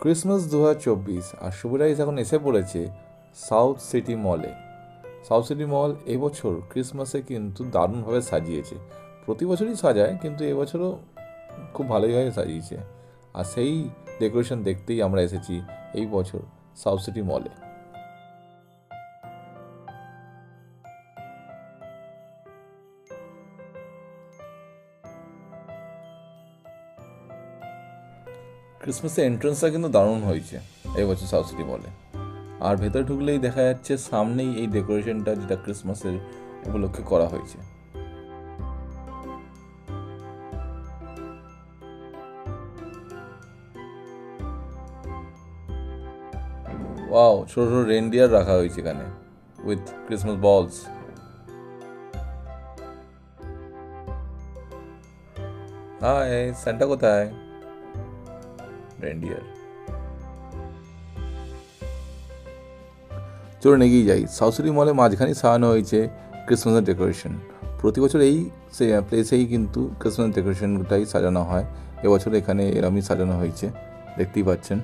Christmas দু হাজার চব্বিশ, আর শুভরাইজ এখন এসে পড়েছে সাউথ সিটি মলে। সাউথ সিটি মল এবছর ক্রিসমাসে কিন্তু দারুণভাবে সাজিয়েছে। প্রতি বছরই সাজায়, কিন্তু এবছরও খুব ভালোইভাবে সাজিয়েছে। আর সেই ডেকোরেশন দেখতেই আমরা এসেছি এই বছর সাউথ সিটি মলে। ক্রিসমাসের এন্ট্রান্সটা কিন্তু দারুণ হয়েছে এবছর বছর সাউথ সিটি মলে আর ভেতরে ঢুকলেই দেখা যাচ্ছে সামনেই এই ডেকোরেশনটা যেটা ক্রিসমাসের উপলক্ষে করা হয়েছে। ওয়াও ছোট ছোট রেনডিয়ার রাখা হয়েছে এখানে with Christmas balls hi Santa কোথায়? রেন্ডিয়ার চলুন এগিয়ে যাই। সাউসুরি মলে মাঝখানে সাজানো হয়েছে ক্রিসমাসের ডেকোরেশন প্রতি বছর এই প্লেসেই কিন্তু ক্রিসমাস ডেকোরেশনটাই সাজানো হয়। এবছর এখানে এরমই সাজানো হয়েছে। দেখতেই পাচ্ছেন।